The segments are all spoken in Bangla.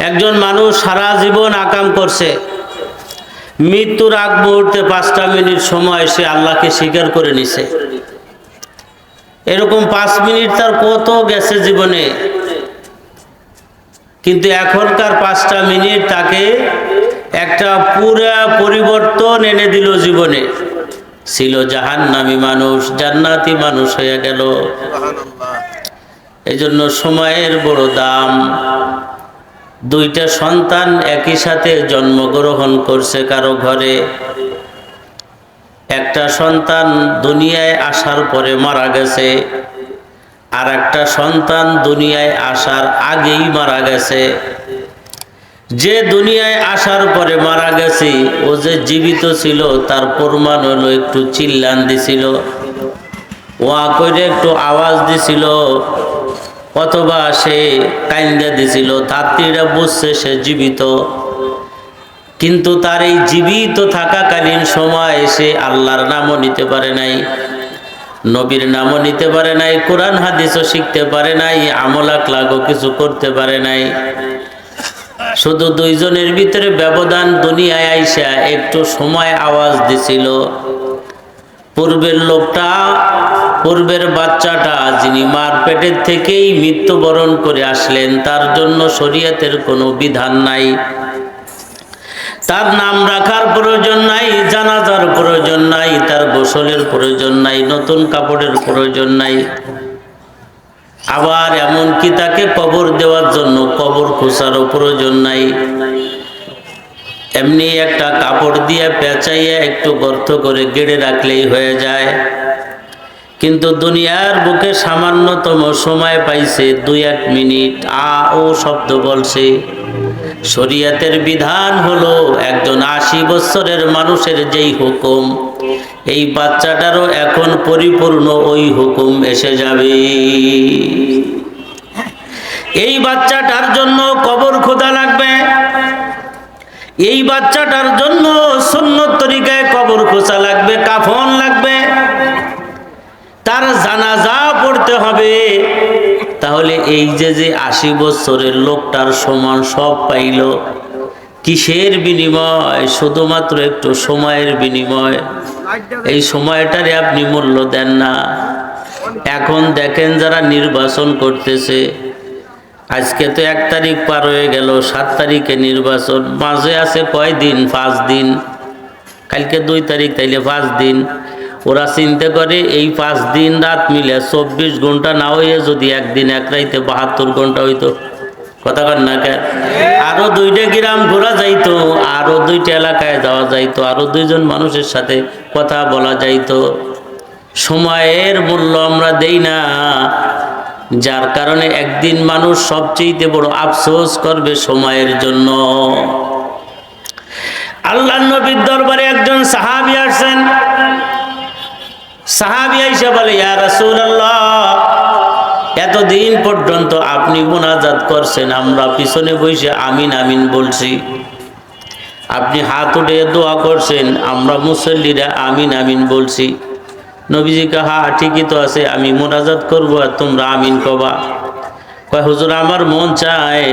একজন মানুষ সারা জীবন আকাম করছে। মৃত্যুর আগ মুহূর্তে পাঁচটা মিনিট সময় সে আল্লাহকে স্বীকার করে নিছে। এরকম পাঁচ মিনিট তার কত গেছে জীবনে? কিন্তু এখনকার পাঁচটা মিনিট তাকে একটা পুরা পরিবর্তন এনে দিল জীবনে। ছিল জাহান্নামী মানুষ জান্নাতি মানুষ হয়ে গেল। এই জন্য সময়ের বড় দাম। দুইটা সন্তান একই সাথে জন্মগ্রহণ করছে কারও ঘরে। একটা সন্তান দুনিয়ায় আসার পরে মারা গেছে, আর একটা সন্তান দুনিয়ায় আসার আগেই মারা গেছে। যে দুনিয়ায় আসার পরে মারা গেছে, ও যে জীবিত ছিল, তার প্রমাণ হলো একটু চিল্লান দিছিল। ওয়া করে একটু আওয়াজ দিছিল অথবা সে কাইন্দা দিছিল তাত্রীরা বুঝছে সে জীবিত। কিন্তু তার এই জীবিত থাকাকালীন সময় সে আল্লাহর নামও নিতে পারে নাই, নবীর নামও নিতে পারে নাই, কোরআন হাদিসও শিখতে পারে নাই আমলাক লাগো কিছু করতে পারে নাই। শুধু দুইজনের ভিতরে ব্যবধান দুনিয়ায় আইসা একটু সময় আওয়াজ দিছিল। পূর্বের লোকটা পূর্বের বাচ্চাটা যিনি মার পেটের থেকেই মৃত্যুবরণ করে আসলেন, তার জন্য শরীয়তের কোনো বিধান নাই। তার নাম রাখার প্রয়োজন নাই, জানাজার প্রয়োজন নাই, তার গোসলের প্রয়োজন নাই, নতুন কাপড়ের প্রয়োজন নাই। আবার এমনকি তাকে কবর দেওয়ার জন্য কবর খোঁচারও প্রয়োজন নাই। এমনি একটা কাপড় দিয়ে পেঁচাইয়া একটু গর্ত করে গেড়ে রাখলেই হয়ে যায়। কিন্তু দুনিয়ার বুকে সামান্যতম সময় পাইছে দুই এক মিনিট। আ ও শব্দ বলছে, শরিয়াতের বিধান হলো একজন আশি বছরের মানুষের যেই হুকুম, এই বাচ্চাটারও এখন পরিপূর্ণ ওই হুকুম এসে যাবে। এই বাচ্চাটার জন্য কবর খোদা লাগবে। এই বাচ্চাটার জন্য সুন্নত তরিকায় কবর খোঁচা লাগবে, কাফন লাগবে। তার জানাজা পড়তে হবে। তাহলে এই যে যে আশি বছরের লোকটার সমান সব পাইল, কিসের বিনিময়? শুধুমাত্র একটু সময়ের বিনিময়। এই সময়টারে আপনি মূল্য দেন না। এখন দেখেন যারা নির্বাচন করতেছে, আজকে তো এক তারিখ পার হয়ে গেল, সাত তারিখে নির্বাচন। মাঝে আছে কয় দিন পাঁচ দিন। কালকে দুই তারিখ, তাইলে পাঁচ দিন। ওরা চিন্তা করে, এই পাঁচ দিন রাত মিলে চব্বিশ ঘণ্টা না হয়ে যদি একদিন এক রাইতে বাহাত্তর ঘণ্টা হইতো। কথা কর না কেন আরও দুইটা গ্রাম ঘোরা যাইতো, আরও দুইটা এলাকায় যাওয়া যাইতো, আরও দুইজন মানুষের সাথে কথা বলা যাইতো। সময়ের মূল্য আমরা দেই না, যার কারণে একদিন মানুষ সবচেয়ে বড় আফসোস করবে সময়ের জন্য। আল্লাহ নবীর দরবারে একজন সাহাবি আসছেন সাহাবি আইসা বলে, ইয়া রাসূলুল্লাহ, এতদিন পর্যন্ত আপনি মোনাজাত করছেন, আমরা পিছনে বসে আমিন আমিন বলছি। আপনি হাত উঠে দোয়া করছেন, আমরা মুসল্লিরা আমিন আমিন বলছি। নবীজি কাহা ঠিকই তো আছে, আমি মোনাজাত করব আর তোমরা আমিন কবা কয়, হুজুর, আমার মন চায়,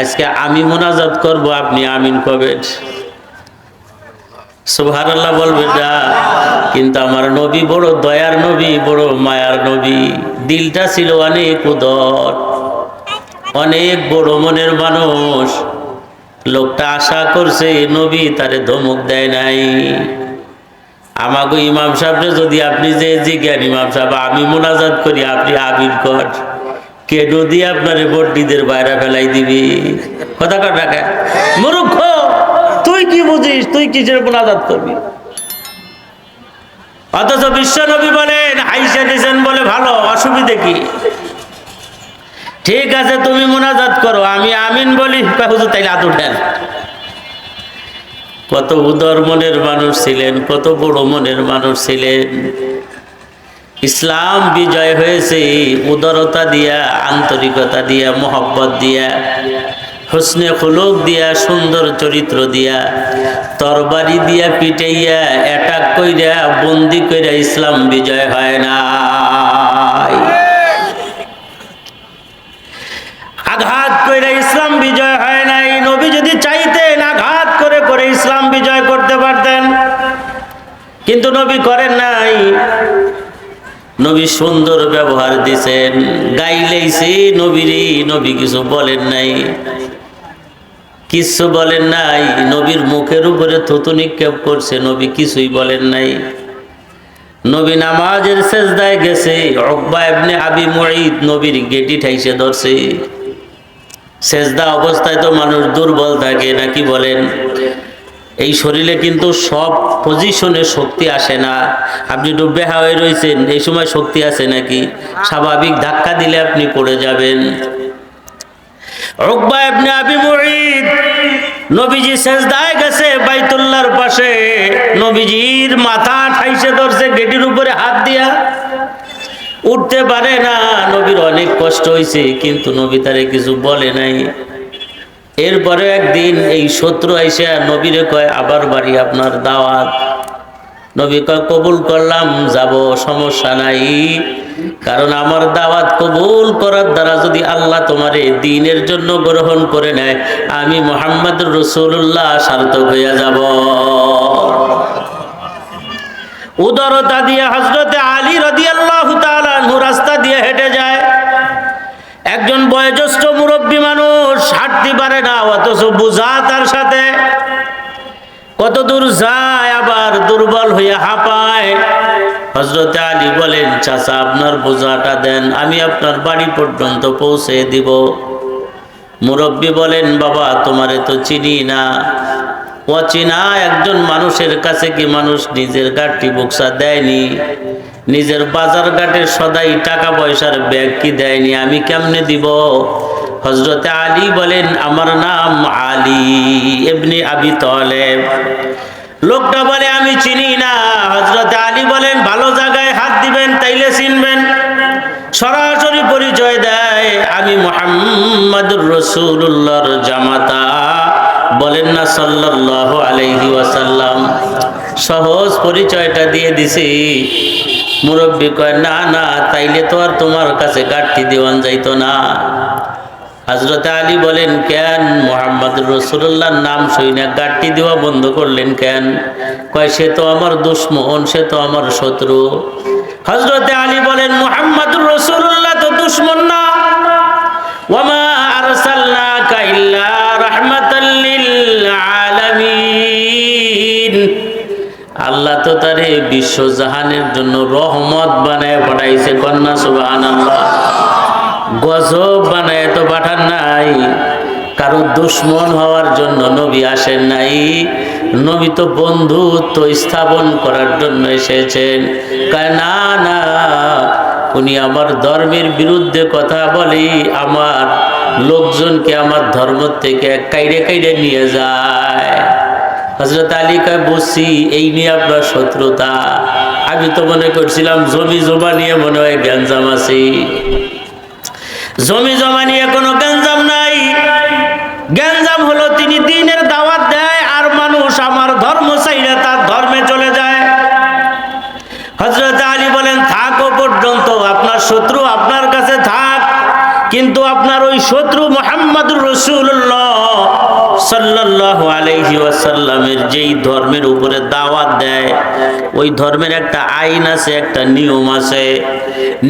আজকে আমি মোনাজাত করব, আপনি আমিন কবেন আল্লাহ বলবে যা কিন্তু আমার নবী বড় দয়ার নবী, বড় মায়ার নবী। দিলটা ছিল অনেক উদর, অনেক বড় মনের মানুষ। লোকটা আশা করছে, নবী তারে ধমক দেয় নাই। আমাকে ইমাম সাহেবরে যদি আপনি যে জিজ্ঞান, ইমাম সাহেব, আমি মোনাজাত করি, আপনি আবির কর। কেন দিয়ে আপনার বড্ডিদের বাইরে ফেলাই দিবি? কথা কর মূর্খ! তুই কি বুঝিস? তুই কিসের মোনাজাত করবি? অথচ বিশ্ব নবী বলেন, হাইসা দিয়েছেন বলে ভালো, অসুবিধে কি? ঠিক আছে, তুমি মোনাজাত করো, আমি আমিন বলি হুজুর তাইলে হাত উঠেন। কত উদর মনের মানুষ ছিলেন, কত বড় মনের মানুষ ছিলেন। ইসলাম বিজয় হয়েছে উদারতা দিয়া, আন্তরিকতা দিয়া, মোহব্বত দিয়া। হোসনে খুলুক দিয়া, সুন্দর চরিত্র দিয়া, তরবারি দিয়া পিটাইয়া অ্যাটাক কইরা, বন্দি কইরা ইসলাম বিজয় হয় না। আঘাত কইরা ইসলাম বিজয় হয় নাই। নবী যদি চাইতেন আঘাত করে করে ইসলাম বিজয় করতে পারতেন, কিন্তু নবী করেন নাই। নবী সুন্দর ব্যবহার দিছেন, গাইলেইছে নবীরই, নবী কিছু বলেন নাই। কিছু বলেন নাই। নবীর মুখের উপরে থুতু নিক্ষেপ করছে, নবী কিছুই বলেন নাই। নবী নামাজের সেজদায় গেছে অকবা এমনি আবি মুঈদ নবীর গেটি ঠাইছে ধরছে। সেজদা অবস্থায় তো মানুষ দুর্বল থাকে, নাকি বলেন? এই শরীরে কিন্তু সব পজিশনে শক্তি আসে না। আপনি বেহা হয়ে রয়েছেন, এই সময় শক্তি আছে নাকি? স্বাভাবিক ধাক্কা দিলে আপনি পড়ে যাবেন। উকবা ইবনে আবি মুঈদ, নবীজি সেজদায় গেছে বাইতুল্লাহর পাশে। নবীজির মাথা ঠাইছে ধরছে, গেটির উপরে হাত দিয়া। উঠতে পারে না, নবীর অনেক কষ্ট হয়েছে কিন্তু নবী তারে কিছু বলে নাই। এরপরে একদিন এই শত্রু আইসা নবীরে কয়, আবার বাড়ি আপনার দাওয়াত। নবী কয়, কবুল করলাম, যাব, সমস্যা নাই। কারণ আমার দাওয়াত কবুল করার দ্বারা যদি আল্লাহ তোমারে দিনের জন্য গ্রহণ করে নেয়, আমি মোহাম্মদ রসুল্লাহ সার্থক হইয়া যাব। উদরতা দিয়ে হজরতে আলী রদিয়াল্লাহু রাস্তা দিয়ে হেঁটে যায়। একজন বয়োজ্যেষ্ঠ মুরব্বী মানুষ হাঁটতে পারে না, অথচ বোঝা তার সাথে। কত দূর যায়, আবার দুর্বল হয়ে হাঁপায়। হজরতে আলী বলেন, চাচা, আপনার বোঝাটা দেন, আমি আপনার বাড়ি পর্যন্ত পৌঁছে দিব। মুরব্বী বলেন, বাবা, তোমারে তো চিনি না। অচেনা একজন মানুষের কাছে কি মানুষ নিজের গাঠটি বুকসা দেয়নি? নিজের বাজার ঘাটে সদাই টাকা পয়সার ব্যাগ কি দেয়নি? আমি কেমনে দিব? হজরতে আলী বলেন, আমার নাম আলী এমনি আবি তলেব। লোকটা বলে, আমি চিনি না। হজরতে আলী বলেন, ভালো জায়গায় হাত দিবেন, তাইলে চিনবেন। সরাসরি পরিচয় দেয়, আমি মোহাম্মদুর রসুল্লাহর জামাতা। বলেন না সাল্লাহ আলাইহি ওয়াসাল্লাম। সহজ পরিচয়টা দিয়ে দিছি। মুরব্বী কয়, না না, তাইলে তো আর তোমার কাছে গাঠি দেওয়ান যাইতো না। হজরত আলী বলেন, কেন মোহাম্মদ রসুল্লাহর নাম শুই না? গাঠটি দেওয়া বন্ধ করলেন কেন? কয়, সে তো আমার দুশ্মন, সে তো আমার শত্রু। হজরতে আলী বলেন, মোহাম্মদ রসুল্লাহ তো দুশ্মন না। ওয়ামা আরসালনাকা ইল্লা রাহমাতাল লিল আলামিন আল্লাহ তো তারে বিশ্ব জাহানের জন্য রহমত বানায় পাঠাইছে। কন্যা সুবহানাল্লাহ। গজব বানায় তো পাঠান নাই। কারও দুশ্মন হওয়ার জন্য নবী আসেন নাই। নবী তো বন্ধুত্ব স্থাপন করার জন্য এসেছেন। না না, উনি আমার ধর্মের বিরুদ্ধে কথা বলে, আমার লোকজনকে আমার ধর্ম থেকে কাইরে কাইরে নিয়ে যায়। হজরত আলী কয় বসছি এই নিয়ে আপনার শত্রুতা। আমি তো মনে করছিলাম জমি জমা নিয়ে মনে হয় গ্যাঞ্জাম আছে। জমি জমা নিয়ে কোনো গ্যাঞ্জাম নাই। গ্যাঞ্জাম হলো তিনি দিনের দাওয়াত দেয় আর মানুষ আমার ধর্ম চাইলে তার ধর্মে চলে যায়। হজরত আলী বলেন, থাকো পর্যন্ত, আপনার শত্রু আপনার কাছে থাক, কিন্তু আপনার ওই শত্রু মোহাম্মদুর রসুল্লাহ সাল্লাহ আলহি ওয়াসাল্লামের যেই ধর্মের উপরে দাওয়াত দেয়, ওই ধর্মের একটা আইন আছে, একটা নিয়ম আছে।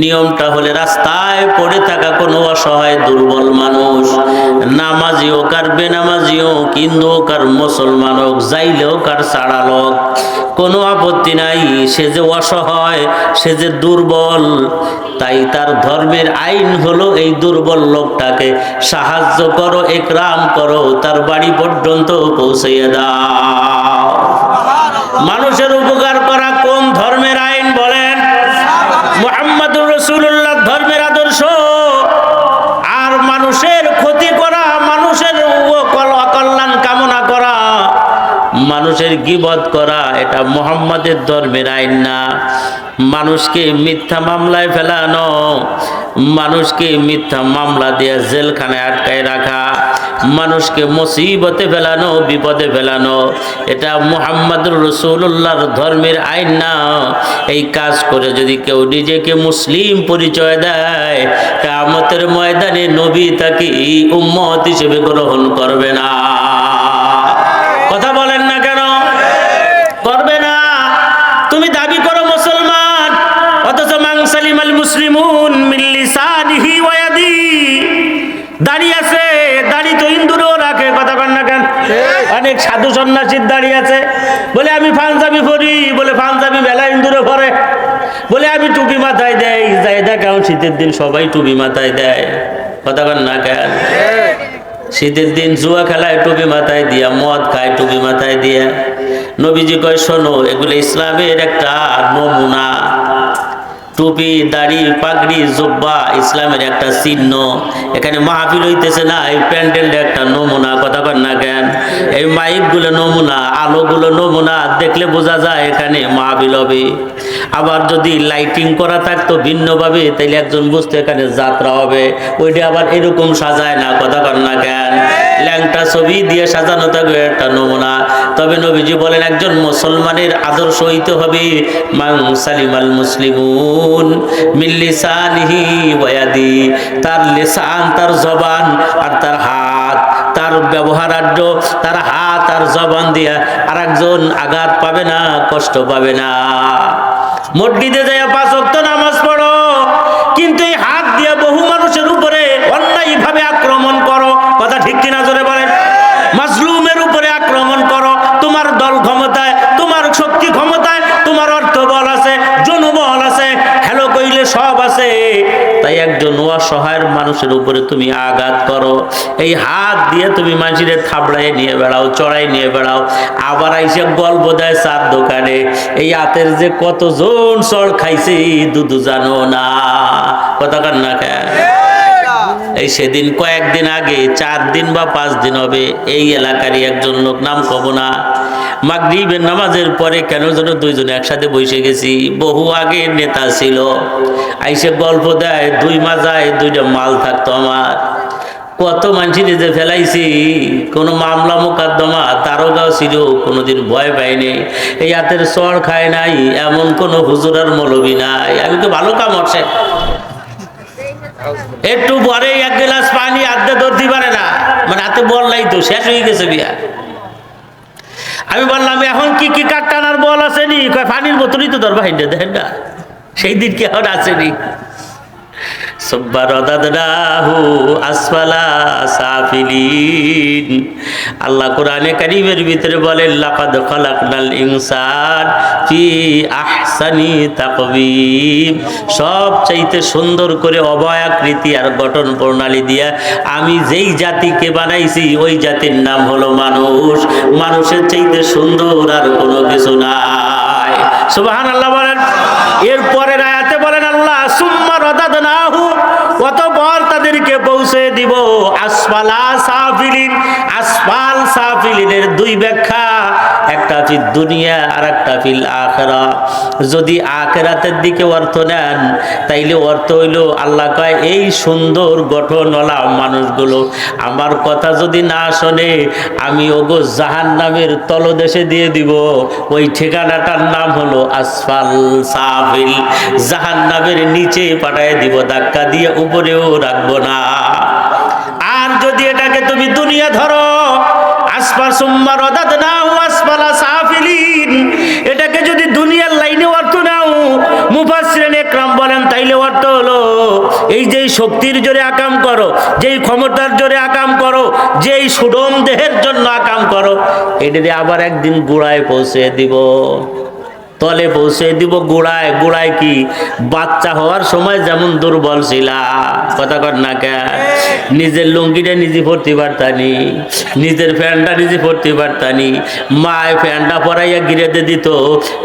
নিয়মটা হলে রাস্তায় পড়ে থাকা কোনো অসহায় দুর্বল মানুষ, নামাজি হোক আর বেনামাজি আর মুসলমান হোক, যাইলে হোক আর কোনো আপত্তি নাই। সে যে অসহায়, সে যে দুর্বল, তাই তার ধর্মের আইন হলো এই দুর্বল লোকটাকে সাহায্য করো, একরাম করো, তার বাড়ি পর্যন্ত পৌঁছাইয়ে দাও। মানুষের উপকার মানুষের গিবত করা, এটা মোহাম্মদের ধর্মের আইন না। মানুষকে মিথ্যা মামলায় ফেলানো, মানুষকে মিথ্যা মামলা দিয়ে জেলখানায় আটকায় রাখা, মানুষকে মুসিবতে ফেলানো, বিপদে ফেলানো, এটা মুহাম্মদুর রসুল্লাহর ধর্মের আইন না। এই কাজ করে যদি কেউ নিজেকে মুসলিম পরিচয় দেয় কামতের ময়দানে নবী তাকে উম্মত হিসেবে গ্রহণ করবে না। দাড়ি আছে দাড়ি তো ইন্দুরও রাখে কথা কন না কেন? অনেক সাধু সন্ন্যাসীর দাঁড়িয়ে আছে। বলে আমি ফানজাবি পরি। বলে ফানজাবি মেলা ইন্দুরে পরে। বলে আমি টুপি মাথায় দেয় যাই দেখাও শীতের দিন সবাই টুপি মাথায় দেয়। কথা কন না কেন? শীতের দিন জুয়া খেলায় টুপি মাথায় দিয়া মদ খায় টুপি মাথায় দিয়া। নবীজি কয় শোনো এগুলো ইসলামের একটা নমুনা। টুপি, দাড়ি, পাগড়ি, জুব্বা, ইসলামের একটা চিহ্ন। এখানে মাহফিল হইতেছে না, এই প্যান্ডেলটা একটা নমুনা, কথা কর না কেন? এই মাইকগুলো নমুনা, আলোগুলো নমুনা, দেখলে বোঝা যায় এখানে মাহফিল হবে। আবার যদি লাইটিং করা থাকতো ভিন্নভাবে, তাইলে একজন বুঝতো এখানে যাত্রা হবে। ওইটা আবার এরকম সাজায় না, কথা কর না কেন? ল্যাংটা ছবি দিয়ে সাজানো থাকবে একটা নমুনা। তবে নবীজি বলেন, একজন মুসলমানের আদর্শ হইতে হবে। মাং সালিমাল মুসলিমুন। তার তার জবান আর তার হাত, তার তার হাত আর জবান দিয়া আর একজন আঘাত পাবে না, কষ্ট পাবে না। মসজিদে যাইয়া পাঁচ ওয়াক্ত নামাজ পড়ো, কিন্তু এই হাত দিয়ে বহু মানুষের উপরে অন্যায়ভাবে আক্রমণ করো। কথা ঠিক কিনা জোরে বলেন? মাসলুমের তাই একজন অসহায়ের মানুষের উপরে তুমি আঘাত করো। এই হাত দিয়ে তুমি মানুষের থাবড়ায় নিয়ে বেড়াও চড়াই নিয়ে বেড়াও। আবার আইসে গল্প দেয় চার দোকানে, এই হাতের যে কতজন চড় খাইছে দুধু জানো না। কথা কান না কেন? এই সেদিন কয়েকদিন আগে, চার দিন বা পাঁচ দিন হবে, এই এলাকারই একজন লোক, নাম কব না মাগরিবের নামাজের পরে কেন যেন দুইজনে একসাথে বসে গেছি? বহু আগে নেতা ছিল। আইসে গল্প দেয়, দুই মাজায় দুইটা মাল থাকতো আমার। কত মানুষের যে ফেলাইছি, কোনো মামলা মোকদ্দমা গাও ছিল, কোনোদিন ভয় পাইনি। এই হাতের চড় খায় নাই, এমন কোনো হুজুরার মৌলবি নাই। আমি তো ভালো কাম হচ্ছে একটু পরে এক গ্লাস পানি আধে ধরতে পারে না। মানে হাতে বল নাই তো, শেষ হয়ে গেছে বিয়া। আমি বললাম, এখন কি কি কাঠ টানার বল আসেনি? কয়, পানির বোতলই তো দরবার দেখেন না। সেই দিন কি এখন আসেনি? আল্লাহ কোরআনে কারিমের ভিতরে বলেন, লাকাদ খালাকনাল ইনসান আহসানি সব চাইতে সুন্দর করে অবয়াকৃতি আর গঠন প্রণালী দিয়া আমি যেই জাতিকে বানাইছি, ওই জাতির নাম হলো মানুষ। মানুষের চাইতে সুন্দর আর কোনো কিছু নাই। সুবহান আল্লাহ বলেন এরপরের দিব। আসফালা সাফিলিন আসফাল সাফিলিনের দুই ব্যাখ্যা। একটা ফিল দুনিয়া আর একটা ফিল আখেরা। যদি আখেরাতের দিকে অর্থ নেন, তাইলে অর্থ হইল, আল্লাহ কয়, এই সুন্দর গঠনওয়ালা মানুষগুলো, আমার কথা যদি না শোনে, আমি ওগো জাহান নামের তলদেশে দিয়ে দিব। ওই ঠিকানাটার নাম হলো আসফাল সাফিল। জাহান নামের নিচে পাঠায় দিব, ধাক্কা দিয়ে উপরেও রাখব না। যদি এটাকে তুমি দুনিয়া ধরো। আসফার সুম্মা রদাত নাও আসফালা সাফিলিন। এটাকে যদি দুনিয়ার লাইনে অর্থ নাও, মুফাসসিরিন একরাম বলেন, তাইলে অর্থ হলো, এই যেই শক্তির জোরে আকাম করো যেই ক্ষমতার জোরে আকাম করো যেই সুডম দেহের জন্য আকাম করো, এটা দিয়ে আবার একদিন গোড়ায় পৌঁছে দিব। তলে পৌঁছে দিব গোড়ায় গোড়ায় কি? বাচ্চা হওয়ার সময় যেমন দুর্বল ছিলা কথা কর না কে? নিজের লুঙ্গিটা নিজে পড়তে পারতানি, নিজের ফ্যানটা নিজে পড়তে পারতানি। মায় ফ্যানটা পরাইয়া গিরেতে দিত,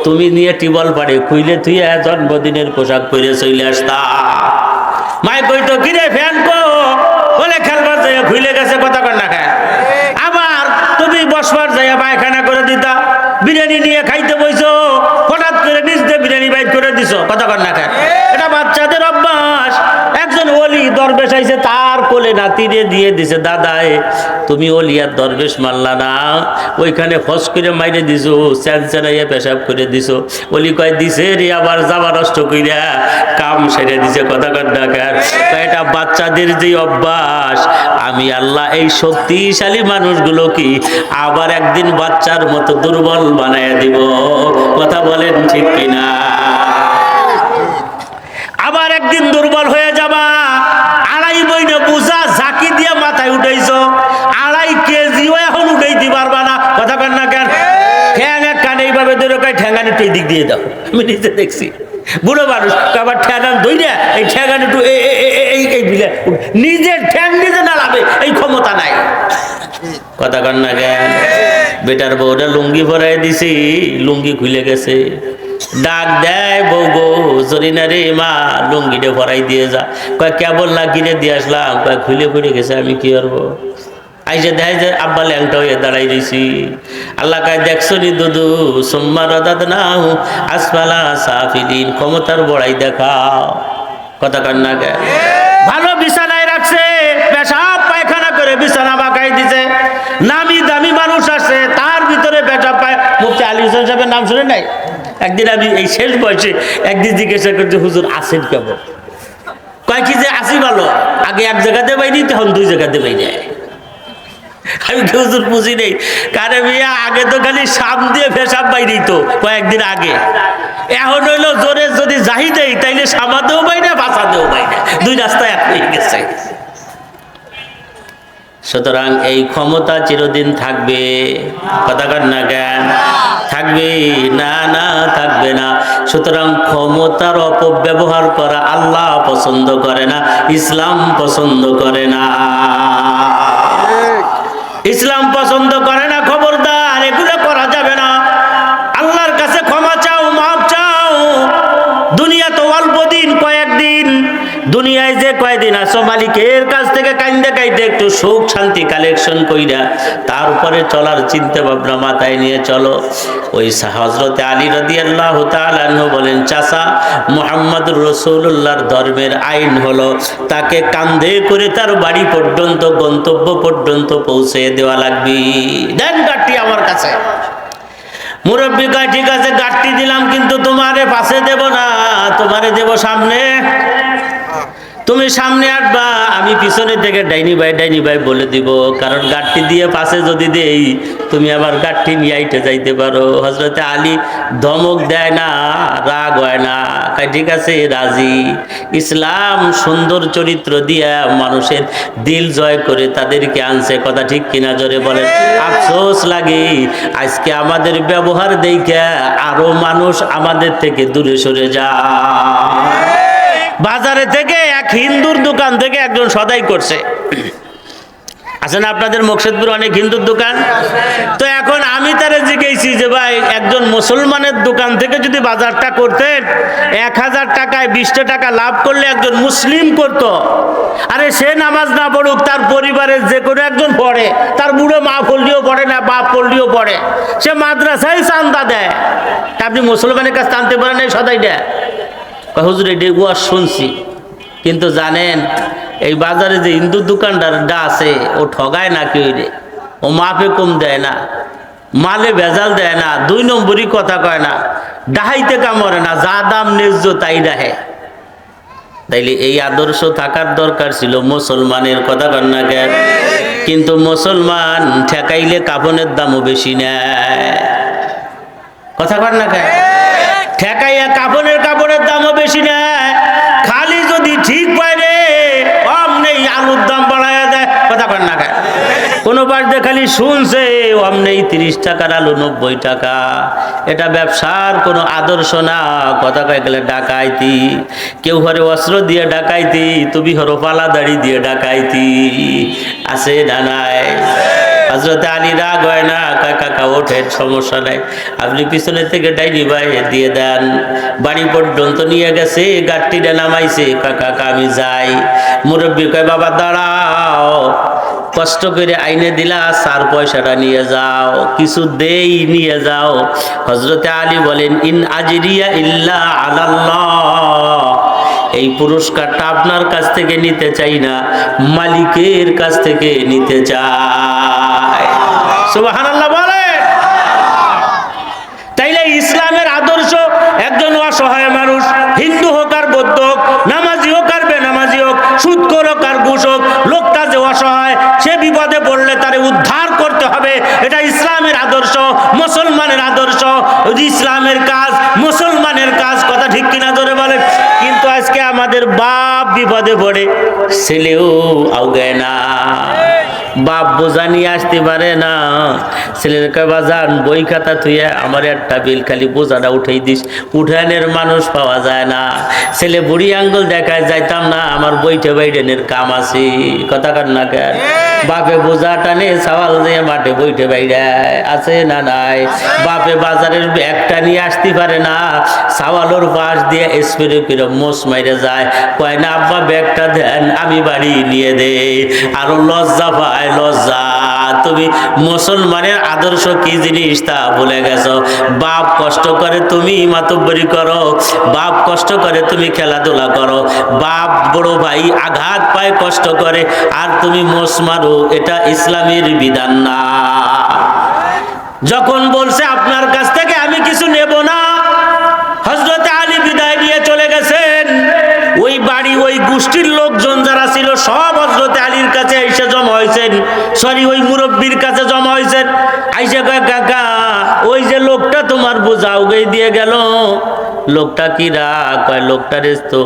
তুমি নিয়ে টিবল পাড়ে খুইলে তুই জন্মদিনের পোশাক পরে চলে আসতা। মায় কইতো কিরে ফ্যান কো, বলে খেলবার যাইয়া খুইলে গেছে, কথা কর না কে? আবার তুমি বসবার যাইয়া পায়খানা করে দিতা, বিরিয়ানি নিয়ে দিছো, কথা কর না এটা বাচ্চাদের অভ্যাস। একজন ওলি দরবেশ আইছে, তার কোলে নাতিরে দিয়ে দিছে দাদাই তুমি ওলিয়ার দরবেশ মারলা না। ওইখানে ফস করে মাইরে দিছো চ্যান চ্যানাইয়া পেশাব করে দিছো। ওলি কয়, দিছে রে, আবার যাবা নষ্ট কইরা কাম সেরে দিছে, কথা কর না এটা বাচ্চাদের যে অভ্যাস, আমি আল্লাহ, এই শক্তিশালী মানুষগুলো কি আবার একদিন বাচ্চার মতো দুর্বল বানায় দিব? কথা বলেন ঠিক কিনা আবার একদিন দুর্বল হয়ে যাবা আড়াই বইনে বুঝা ঝাঁকি দিয়ে মাথায় উঠাইছো আড়াই কেজিও এখন উঠাইতে পারবা না লাভে ধরে কয় ঠ্যাঙ্গান একটু এই দিক দিয়ে দাও। আমি নিজে দেখছি। বুড়ো মানুষ, আবার ঠ্যাঙ্গান ধইরা এই ঠ্যাঙ্গান একটু এ- এ- এ- এই এই বিলে নিজের ঠ্যাং নিজে নাড়াবে এই ক্ষমতা নাই। কথা কন না কেন? বেটার বউটা লুঙ্গি ভরাই দিছি, লুঙ্গি খুলে গেছে। ডাক দেয় বউ গো জরিনা রে মা, লুঙ্গিটা ভরাই দিয়ে যা। কয়, কেবল লাগিয়ে দিয়ে আসলাম। কয় খুলে পড়ে গেছে, আমি কি করব? আইসে দেয় যে আব্বা ল্যাংটা হয়ে দাঁড়াই রয়েছি আল্লাহ কায়, দেখছ নি দুদু? সোম্মা রদাদ নাও আসমালা সাফিলিন ক্ষমতার বড়াই দেখাও। কথা কান না কে? ভালো বিছানায় রাখছে, পেশাব পায়খানা করে বিছানা বাঁকাই দিছে। নামি দামি মানুষ আছে, তার ভিতরে পেশাব পায়। মুফতি আলী হোসেন সাহেবের নাম শুনে নাই? একদিন আমি এই শেষ বয়সে একদিন জিজ্ঞাসা করছি হুজুর আসেন কেমন? কয় কি যে আসি ভালো। আগে এক জায়গাতে বাইনি তখন দুই জায়গাতে বাইরে আমি তোর বুঝি নেই। কারে মিয়া, আগে তো খালি সাপ দিয়ে ফেসাব বাইরেই তো কয়েকদিন আগে। এখন হইল জোরে যদি যাই দেই, তাইলে সামাতেও পাই না বাঁচাতেও পাই না দুই রাস্তা এক হয়ে গেছে। সুতরাং এই ক্ষমতা চিরদিন থাকবে। কথাকার না জ্ঞান থাকবে না না, থাকবে না। সুতরাং ক্ষমতার অপব্যবহার করা আল্লাহ পছন্দ করে না, ইসলাম পছন্দ করে না। ইসলাম পছন্দ করে না কয়দিন আছো মালিকের কাছ থেকে কাইন্দে কাইতে একটু সুখ শান্তি কালেকশন কইরা তারপরে চলার চিন্তা ভাবনা মাথায় নিয়ে চলো। ওই হজরতে আলী রদি আল্লাহ বলেন চাষা মোহাম্মদ রসুল্লাহর ধর্মের আইন হলো তাকে কান্দে করে তার বাড়ি পর্যন্ত, গন্তব্য পর্যন্ত পৌঁছে দেওয়া লাগবে। দেন গাঠটি আমার কাছে। মুরব্বী কয়, ঠিক আছে গাঠটি দিলাম, কিন্তু তোমারে পাশে দেব না। তোমারে দেব সামনে। তুমি সামনে আসবা, আমি পিছনে থেকে ডাইনি ভাই ডাইনি ভাই বলে দিব। কারণ গাঠটি দিয়ে পাশে যদি দেই, তুমি আবার গাঠটি নিয়ে আইটে যাইতে পারো। হজরতে আলী ধমক দেয় না, রাগ হয় না। ঠিক আছে, রাজি। ইসলাম সুন্দর চরিত্র দিয়া মানুষের দিল জয় করে তাদেরকে আনছে। কথা ঠিক কিনা জোরে বলেন। আফসোস লাগে, আজকে আমাদের ব্যবহার দেখে আরও মানুষ আমাদের থেকে দূরে সরে যায়। বাজারে থেকে এক হিন্দুর দোকান থেকে একজন সদাই করছে। আছে না, আপনাদের মকসেদপুর অনেক হিন্দুর দোকান? তো এখন আমি তারে জিজ্ঞেসি যে ভাই, একজন মুসলমানের দোকান থেকে যদি বাজারটা করতেন, এক হাজার টাকায় বিশটা টাকা লাভ করলে একজন মুসলিম করত। আরে সে নামাজ না পড়ুক, তার পরিবারের যে কোনো একজন পড়ে। তার বুড়ো মা পড়লেও পড়ে না, বাপ পড়লেও পড়ে। সে মাদ্রাসায় চান্দা দেয়। আপনি মুসলমানের কাছে টানতে পারেন এই সদাই দেয় হুজুর এটি ওয়াজ শুনছি। কিন্তু জানেন, এই বাজারে যে হিন্দু দোকানদারটা আছে, ও ঠগায় না কেউ রে। ও মাপে কম দেয় না, মালে ভেজাল দেয় না, দুই নম্বরই কথা কয় না। ডাহাইতে কামড়ে না, যা দাম ন্যায্য তাই ডাহে তাইলে এই আদর্শ থাকার দরকার ছিল, মুসলমানের কথা কন না কেন? কিন্তু মুসলমান ঠেকাইলে কাপনের দামও বেশি নেয়। কথা কন না কেন? ঠেকাইয়া কাপড়ের কাপড়ের দামও বেশি নেয় খালি যদি ঠিক পায় রে অমনেই আলুর দাম বাড়ায় দেয়। কথা কন না কেন? কোনো বাড়িতে খালি শুনছে অমনেই তিরিশ টাকার আলু, নব্বই টাকা। এটা ব্যবসার কোনো আদর্শ না। কথা কয়ে গেলে ডাকাইতি। কেউ হরে অস্ত্র দিয়ে ডাকাইতি, তুমি হরো পালা দাড়ি দিয়ে ডাকাইতি। আছে নাই? হজরত আলী রাগ হয় না কাকা ওঠেন, সমস্যা নাই। আপনি পিছনের থেকে ডাইনি ভাই দিয়ে দেন। বাড়ি পর্যন্ত নিয়ে গেছে, গাড়িটা নামাইছে। কাকা আমি যাই। মুরব্বী কয়, বাবা, দাঁড়াও। কষ্ট করে আইনে দিলা চার পয়সাটা নিয়ে যাও। কিছু দেই নিয়ে যাও। হজরতে আলী বলেন, ইন আজিরিয়া ইল্লা আলাল্লাহ। এই পুরস্কারটা আপনার কাছ থেকে নিতে চাই না, মালিকের কাছ থেকে নিতে চাই। সুবহানাল্লাহ বলে। তাইলে ইসলামের আদর্শ, একজন অসহায় মানুষ, হিন্দু হোক আর বৌদ্ধ হোক, নামাজি হোক আর বেনামাজি হোক সুৎকর হোক আর ঘুষ হোক লোকটা যে অসহায় সে বিপদে পড়লে তারে উদ্ধার করতে হবে। এটা ইসলামের আদর্শ, মুসলমানের আদর্শ। ইসলামের কাজ, মুসলমানের কাজ, কথা ঠিক কিনা ধরে বলে কিন্তু আজকে আমাদের বাপ বিপদে পড়ে, ছেলেও আউগায় না। বাপ বোঝা নিয়ে আসতে পারে না। ছেলের কবা যান, বই খাতা তুই আমার একটা বিল খালি বোঝাটা উঠেই দিস। উঠানের মানুষ পাওয়া যায় না। ছেলে বুড়ি আঙ্গুল দেখায়, যাইতাম না, আমার বইটা বাইডেনের কাম আছে। কথা কার না কেন? বাপে বোঝা টানে সাওয়াল দিয়ে মাঠে বইটে বাইরে আছে না নাই? বাপে বাজারের ব্যাগটা নিয়ে আসতে পারে না। সাওয়ালোর পাশ দিয়ে স্প্রে করে মোষ মাইরে যায়। কয় না, আব্বা, ব্যাগটা দেন, আমি বাড়ি নিয়ে দেই। আরও লজ্জা পায়, লজ্জা। তুমি মুসলমানের আদর্শ কি জিনিস তা ভুলে গেছো? বাপ কষ্ট করে তুমি মাতব্বরি করো, বাপ কষ্ট করে তুমি খেলাধুলা করো। বাপ বড় ভাই আঘাত পায়, কষ্ট করে, আর তুমি মোস মারো, এটা ইসলামের বিধান না। যখন বলছে আপনার কাছ থেকে আমি কিছু নেব না হজরত আলী বিদায় নিয়ে চলে গেছেন। ওই বাড়ি, ওই গোষ্ঠীর লোকজন যারা ছিল, সব হজরত আলীর কাছে হয়েছেন সরি, ওই মুরব্বীর কাছে জমা হয়েছেন আইসে কয়, কাকা, ওই যে লোকটা তোমার বোঝা উগেই দিয়ে গেল। লোকটা কি রা কয় লোকটা লোকটারে তো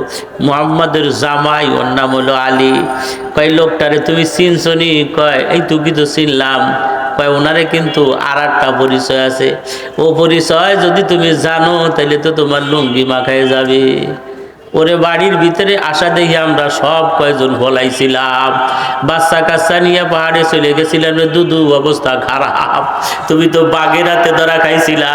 মোহাম্মদের জামাই, ওর নাম হলো আলী। কয়, লোকটারে তুমি চিনছনি? কয়, এই তুই তো চিনলাম। কয়, ওনারে কিন্তু আর একটা পরিচয় আছে। ও পরিচয় যদি তুমি জানো তাহলে তো তোমার লুঙ্গি মাখায় যাবে। ওরে বাড়ির ভিতরে আসা দেখি আমরা সব কয়জন ভোলাইছিলাম বাচ্চা কাচ্চা নিয়ে পাহাড়ে চলে গেছিলাম দুদু অবস্থা খারাপ। তুমি তো বাঘের হাতে ধরা খাইছিলা।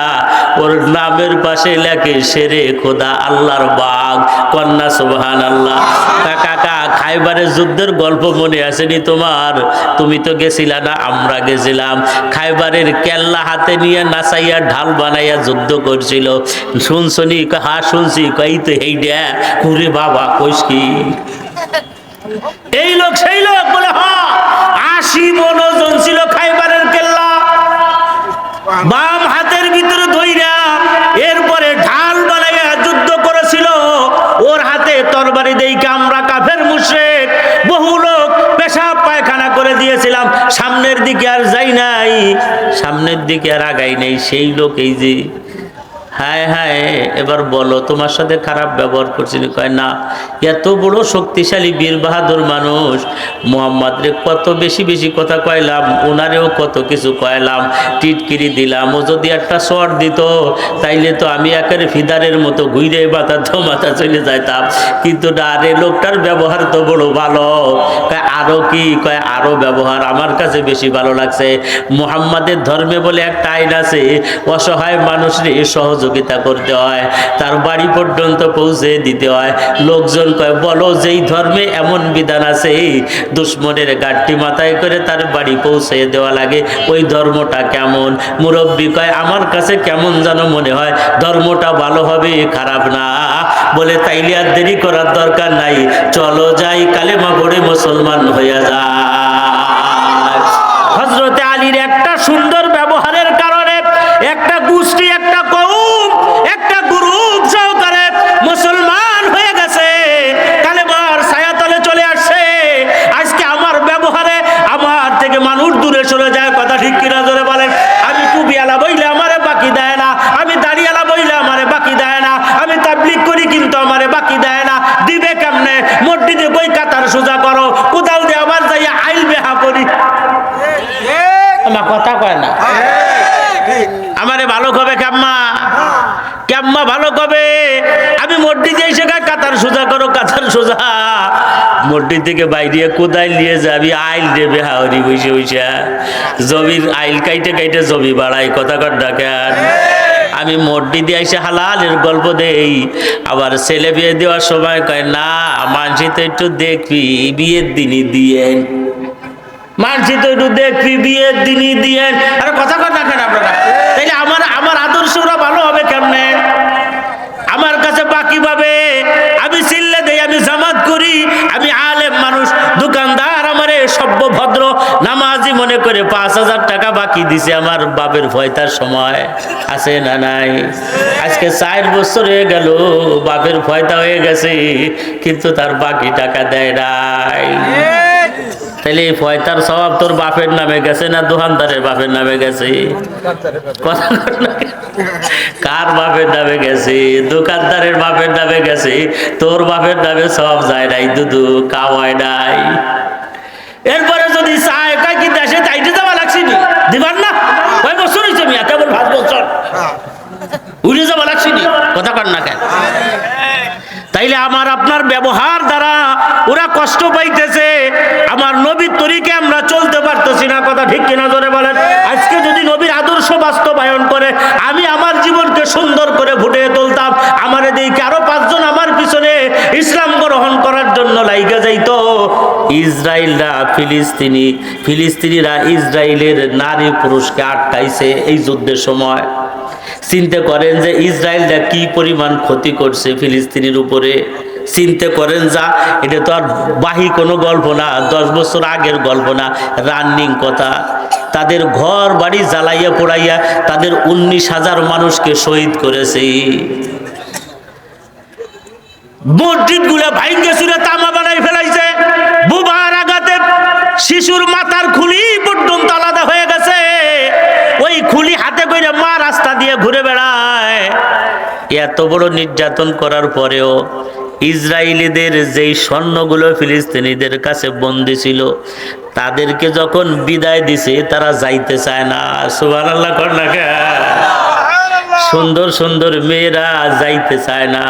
ওর নামের পাশে লেখে, সেরে খোদা আল্লাহর বাঘ, কন্যা সুবহান আল্লাহ কাকা, খাইবারের যুদ্ধের গল্প মনে আসেনি তোমার? তুমি তো গেছিলা না, আমরা গেছিলাম। খাইবারের কেল্লা হাতে নিয়ে নাচাইয়া, ঢাল বানাইয়া যুদ্ধ করছিল। শুনছনি হা শুনছি। কই তো এই কুরে বাবা, কইস কি? এই লোক, সেই লোক, বলে, হ, আশি মনোজন ছিল খাইবারের কেল্লা। বাম হাতের ভিতরে ধইরা এরপরে ঢাল বানাইয়া যুদ্ধ করেছিল। ওর হাতে তরবারি দেই আমরা কাফের মুশরিক। বহু লোক পেশাব পায়খানা করে দিয়েছিলাম। সামনের দিকে আর যাই নাই, সামনের দিকে আর আগাই নাই। সেই লোক এই যে হায় হায়, এবার বলো, তোমার সাথে খারাপ ব্যবহার করছি না? কয়, না। এত বড় শক্তিশালী বীর বাহাদুর মানুষ। মোহাম্মদ রে কত বেশি বেশি কথা কয়লাম ওনারেও কত কিছু কয়লাম টিটকিরি দিলাম, ও যদি একটা শট দিত, তাইলে তো আমি একের ফিদারের মতো ঘুরে মাথা তো মাথা চলে যাইতাম। কিন্তু না রে, লোকটার ব্যবহার তো বড় ভালো। কয়, আরও কি? কয়, আরও ব্যবহার আমার কাছে বেশি ভালো লাগছে। মোহাম্মদের ধর্মে বলে একটা আইন আছে, অসহায় মানুষরে সহযোগিতা করতে হয়, তার বাড়ি পর্যন্ত পৌঁছে দিতে হয়। লোকজন কয়, বলো, যেই ধর্মে এমন বিধান আছে, দুশ্মনের গাঠটি মাথায় করে তার বাড়ি পৌঁছে দেওয়া লাগে। ওই ধর্মটা কেমন? মুরব্বী কয়, আমার কাছে কেমন যেন মনে হয়, ধর্মটা ভালো হবে, খারাপ না। বলে, তাইলে আর দেরি করার দরকার নাই। চলো যাই, কালেমা পড়ে মুসলমান হইয়া যায়। হজরতে আলীর একটা সুন্দর ব্যবহারের কারণে একটা গোষ্ঠী একটা কৌম একটা গ্রুপ সহকারে মুসলমান হয়ে গেছে কালেমার ছায়াতলে চলে আসছে আজকে আমার ব্যবহারে আমার থেকে মানুষ দূরে সরে যায় কথা ঠিক কিনা জোরে বলেন আমি টুপিয়ালা বইলে আমারে বাকি দেয় না আমি দাড়িয়ালা বইলে আমারে বাকি দেয় না আমি তাবলিক করি কিন্তু আমারে বাকি দেয় না দিবে কেমনে মসজিদে বই কাতার সোজা করো কোথাও দিয়ে আমার যাইয়া আইল বেহা করি আমার কথা কয় না? আমারে ভালো কবে কাম্মা? কাম্মা ভালো কবে? আমি মসজিদে এসে কাতার সোজা করো, কাতার সোজা। মসজিদ থেকে বাইরে কোদাইল নিয়ে যাবি আইল দেবে হাওরি বসে বসে। জমির আইল কাইটে কাইটে জমি বাড়াই কথা কর ডাকেন আমি মসজিদে এসে হালালের গল্প দেই। আবার ছেলে বিয়ে দেওয়ার সময় কয়, না, মানসি তো একটু দেখবি, বিয়ের দিনই দিয়েন। মানসি তো একটু দেখবি, বিয়ের দিনই দিয়েন। আর কথা কথা কেন আপনারা? তাইলে আমার আমার আদর্শরা ভালো হবে কেমনে? সভ্য ভদ্র নামাজি মনে করে পাঁচ হাজার টাকা বাকি দিছে আমার বাপের ভয়তার সময়। আছে না নাই? আজকে চার বছর হয়ে গেল, বাপের ভয়তা হয়ে গেছে, কিন্তু তার বাকি টাকা দেয় নাই। তাহলে এই ফয়তার স্বভাব তোর বাপের নামে গেছে না দোকানদারের বাপের নামে গেছে? কার বাপের নামে গেছে? দোকানদারের বাপের নামে গেছে? তোর বাপের নামে সব যায় নাই দুদু কাওয়ায় নাই। এরপরে যদি চায় কয় কি দেশে চাইতে যাওয়া লাগছি নি? দিবার না? কয় বছর হয়েছে মিয়া? কেবল ভাত বছর। উড়ে যাওয়া লাগছি নি? কথা কর না কেন? তাইলে আমার আপনার ব্যবহার দ্বারা ওরা কষ্ট পাইতেছে। আমার নবীর তরিকে আমরা চলতে পারতেছি না, কথা ঠিক কিনা জোরে বলেন? আজকে যদি নবীর আদর্শ বাস্তবায়ন করে, আমি আমার জীবনকে সুন্দর করে ফুটিয়ে তুলতাম, আমার এদিকে আরও পাঁচজন আমার পিছনে ইসলাম গ্রহণ করার জন্য লাইগা যাইতো। ইসরায়েলরা ফিলিস্তিনি ফিলিস্তিনিরা ইসরায়েলের নারী পুরুষকে আটকাইছে এই যুদ্ধের সময়। চিন্তা করেন যে ইসরায়েলরা কি পরিমাণ ক্ষতি করছে ফিলিস্তিনির উপরে। চিন্তা করেন যা, এটা তো আর বাহি কোনো গল্প না, দশ বছর আগের গল্প না, রানিং কথা। তাদের ঘর বাড়ি জ্বালাইয়া পোড়াইয়া তাদের উনিশ হাজার মানুষকে শহীদ করেছে। মসজিদগুলা ভাইঙ্গে সুরে তামা বানাই ফেলাইছে। বুবার আঘাতে শিশুর মাথার খুলি পর্যন্ত আলাদা হয়ে গেছে। ওই খুলি হাতে করে মা রাস্তা দিয়ে ঘুরে বেড়ায়। এত বড় নির্যাতন করার পরেও ইসরায়েলিদের যেই স্বর্ণগুলো ফিলিস্তিনিদের কাছে বন্দি ছিল তাদেরকে যখন বিদায় দিছে তারা যাইতে চায় না। সুবান আল্লাহ কর না কেন? সুন্দর সুন্দর মেয়েরা যাইতে চায় না।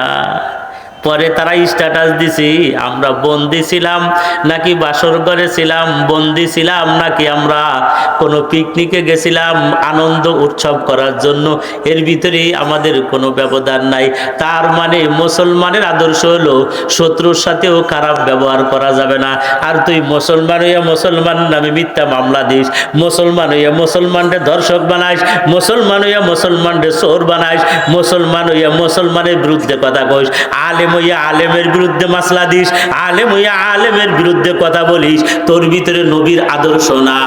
পরে তারা স্ট্যাটাস দিছি, আমরা বন্দি ছিলাম, নাকি বাসর ঘরে ছিলাম, বন্দি ছিলাম, নাকি আমরা কোনো পিকনিকে গেছিলাম, আনন্দ উৎসব করার জন্য। এর ভিতরে আমাদের কোনো ব্যবধান নাই। তার মানে মুসলমানের আদর্শ হলো, শত্রুর সাথেও খারাপ ব্যবহার করা যাবে না। আর তুই মুসলমান হইয়া মুসলমান নামে মিথ্যা মামলা দিস, মুসলমান হইয়া মুসলমানরে ধর্ষক বানাইস, মুসলমান হইয়া মুসলমানরে চোর বানাইস, মুসলমান হইয়া মুসলমানের বিরুদ্ধে কথা কইস। আলেম হইয়া আলেমের বিরুদ্ধে মাসলা দিস, আলেম হইয়া আলেমের বিরুদ্ধে কথা বলিস, তোর ভিতরে নবীর আদর্শ না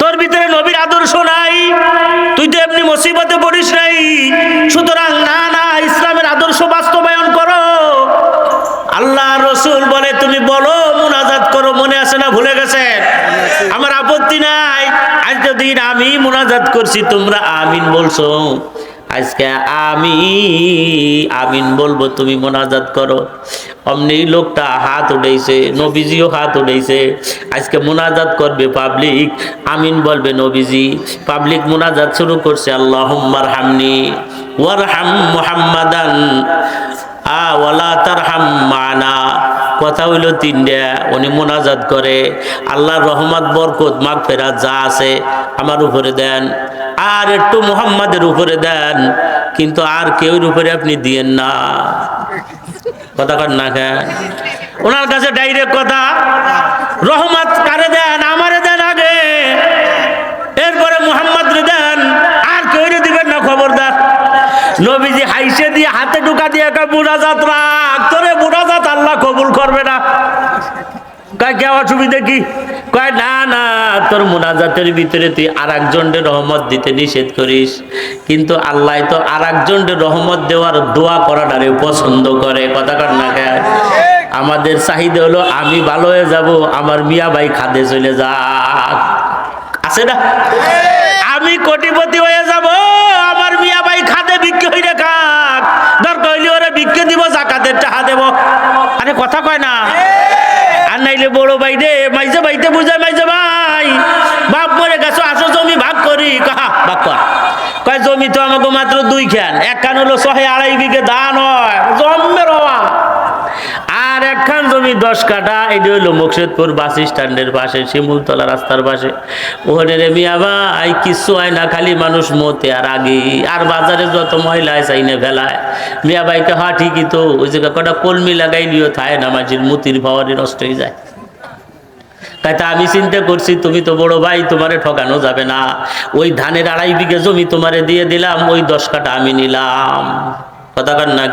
তোর ভিতরে নবীর আদর্শ নাই। তুই তো এমনি মুসিবতে পড়িস নাই। সুতরাং না না, ইসলামের আদর্শ বাস্তবায়ন করো। আল্লাহ রসুল বলে, তুমি বলো, মুনাজাত করো, মনে আছে না ভুলে গেছে? আমার আপত্তি নাই। আজ যদি আমি মুনাজাত করছি, তোমরা আমিন বলছো। আজকে আমি, আমিন বলব, তুমি মোনাজাত করো। অমনি লোকটা হাত উঠেছে নবীজিও হাত উঠেছে আজকে মোনাজাত করবে পাবলিক আমিন বলবে, নবীজি পাবলিক মোনাজাত শুরু করছে আল্লাহ হামনি, ওয়ারহাম মুহাম্মাদান, আ, ওয়ালা তারহাম মানা। কথা হইল তিনটা, উনি মোনাজাত করে, আল্লাহর রহমত, বরকত, মাগ ফেরাত যা আছে আমার উপরে দেন, আর একটু মুহাম্মাদের উপরে দেন, কিন্তু আর কেউর উপরে আপনি দিয়েন না। কথা কর না কেন ওনার কাছে ডাইরেক্ট কথা, রহমত কারে দেন, আমারে দেন আগে, এরপরে মুহাম্মদ দেন, আর কেউ দিবেন না, খবরদার। নবীজি হাইসে দিয়ে হাতে ঢুকা দিয়ে কয় মুনাজাত রাখ, তোরে আল্লাহ কবুল করবে না। কয় না না, তোর মুনাজাতের ভিতরে তুই আর একজনের রহমত দিতে নিষেধ করিস। কিন্তু আল্লাহ তো আর একজনের রহমত দেওয়ার দোয়া পছন্দ করে। কথা না আমাদের চাহিদা হলো, আমি ভালো হয়ে যাব, আমার মিয়া ভাই খাদে চলে যাক। আছে না? আমি কোটিপতি হয়ে যাব, আমার মিয়া ভাই খাদে বিক্রি হইলে খাক। দরকার হইলে ওরা বিক্রি দিব জাকাতের টাকা দেব। আরে কথা কয় না। আর নাইলে বড় ভাই রে, মাইজে ভাইতে বুঝায়, মাইজে ভাই। বাপ করে গেছো, আসো জমি ভাগ করি। কাহা, বাপ কর কয়, জমি তো আমাকে মাত্র দুই খান এক খান হলো শহে আড়াই বিঘে ধান হয়। জন্মের একখান জমি দশ কাটা এটি হইল মুর্শিদপুর বাস স্ট্যান্ডের পাশে, শিমুলতলা রাস্তার পাশে। ওখানে রে মিয়া ভাই, কিচ্ছু হয় না, খালি মানুষ মতে আর আগে। আর বাজারে যত মহিলায় চাইনে ফেলায়। মিয়া ভাইকে হা, ঠিকই তো, ওই জায়গা কটা কলমি লাগাই লাগাইলিও থায় নামাজির মুতির ভাওয়ারে নষ্ট হয়ে যায়। তাইতে আমি চিন্তা করছি, তুমি তো বড় ভাই, তোমারে ঠকানো যাবে না। ওই ধানের আড়াই বিঘে জমি তোমারে দিয়ে দিলাম, ওই দশ কাটা আমি নিলাম। কথা কর না